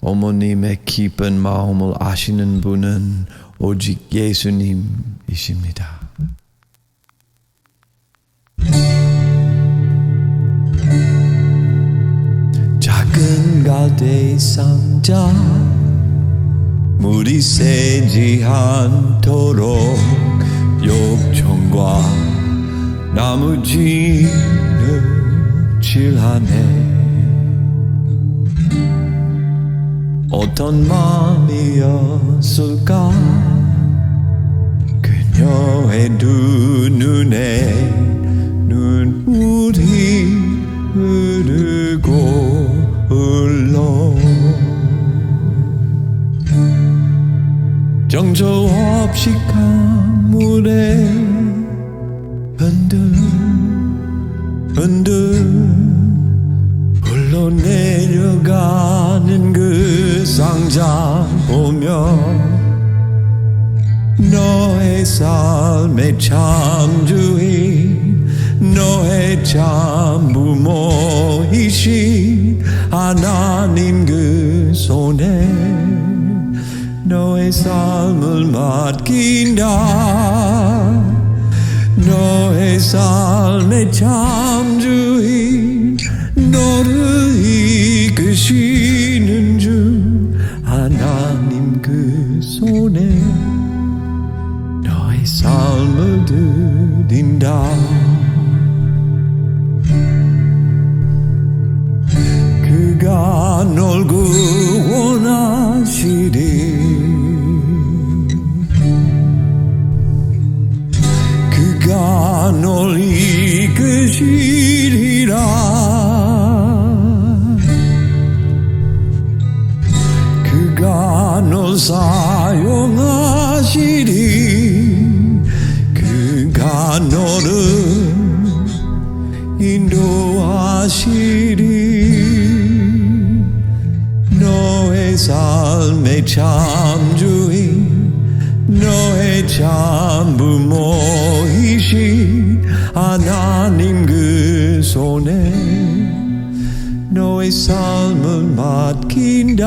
어머님의 기쁜 마음을 아시는 분은 오직 예수님이십니다. 작은 갈대 상자 물이 새지 않도록 욕정과 나무진을 칠하네 어떤 마음이었을까? 그녀의 두 눈에 눈물이 흐르고 흘러. 정조 없이 강물에 흔들 흔들 흘러내려가는 그 상자 보며 너의 삶의 창주인 너의 참부모이신 하나님 그 손에 너의 삶을 맡긴다. 너의 삶의 참주인 너를 이끄시는 주 Nanim gesone Dai salme de din da Kugan olgu ona şidi Kugan ol ikişi 사용하시리. 그가 너를 인도하시리. 너의 삶의 참주인 너의 참부모이신 하나님 그 손에 너의 삶을 맡긴다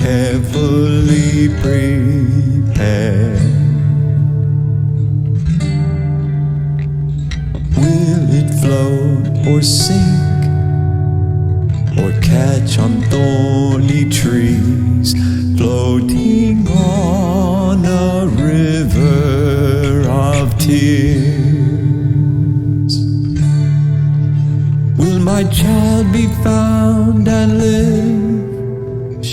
carefully prepared. Will it float or sink or catch on thorny trees floating on a river of tears? Will my child be found and live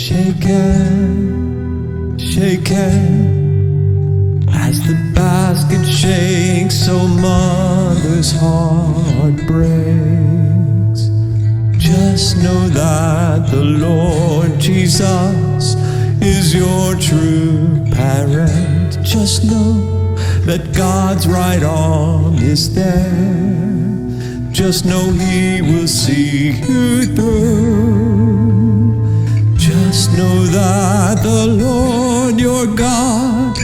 shaken, shaken? As the basket shakes, so mother's heart breaks. Just know that the Lord Jesus is your true parent. Just know that God's right arm is there. Just know He will see you through. That the Lord your God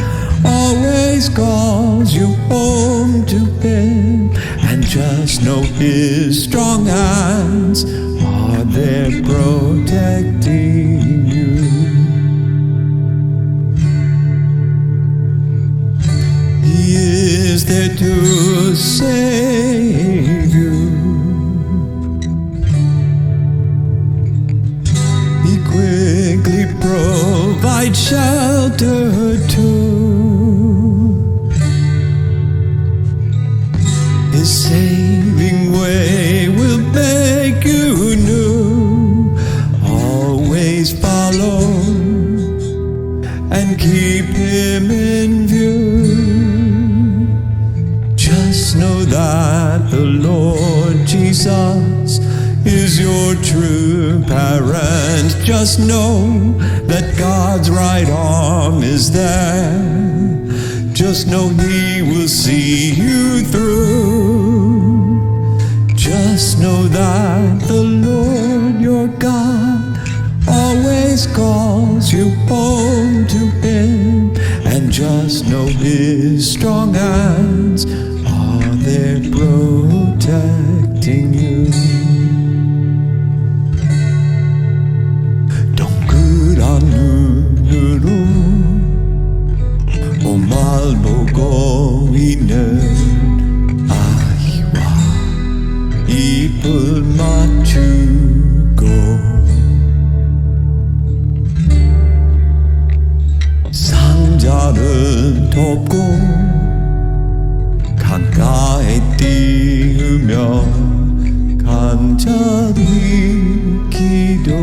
always calls you home to Him. And just know His strong hands are there protecting you. He is there to save provides shelter too. His saving way will make you new. Always follow and keep him just know that God's right arm is there. Just know He will see you through. Just know that the Lord your God always calls you home to Him. And just know His strong hands 상자를 돕고 강가에 띄우며 간절히 기도했겠지.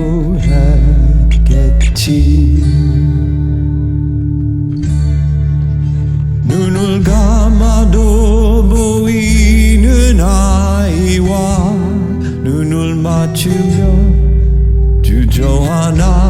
눈을 감아도 보이는 아이와 눈을 맞추며 주저하나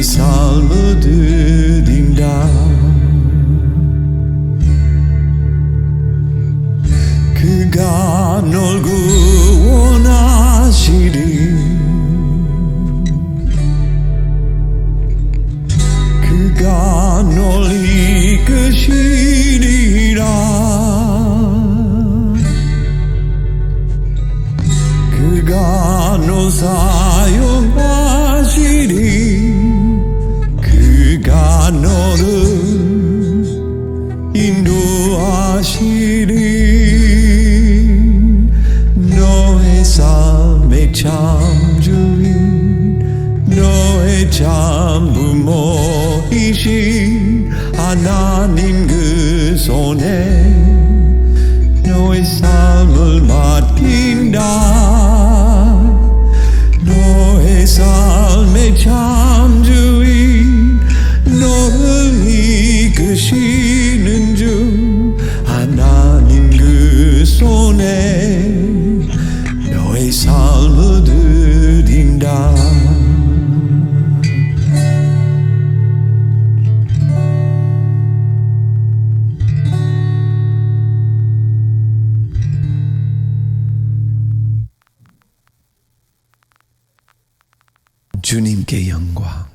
너의 삶을 드린다. 그가 널 구원하시리. 그가 널 이끄시리 너를 인도하시리. 너의 삶의 참 주인 너의 참 부모이신 하나님 그 손에 이끄시는 주 하나님 그 손에 너의 삶을 드린다. 주님께 영광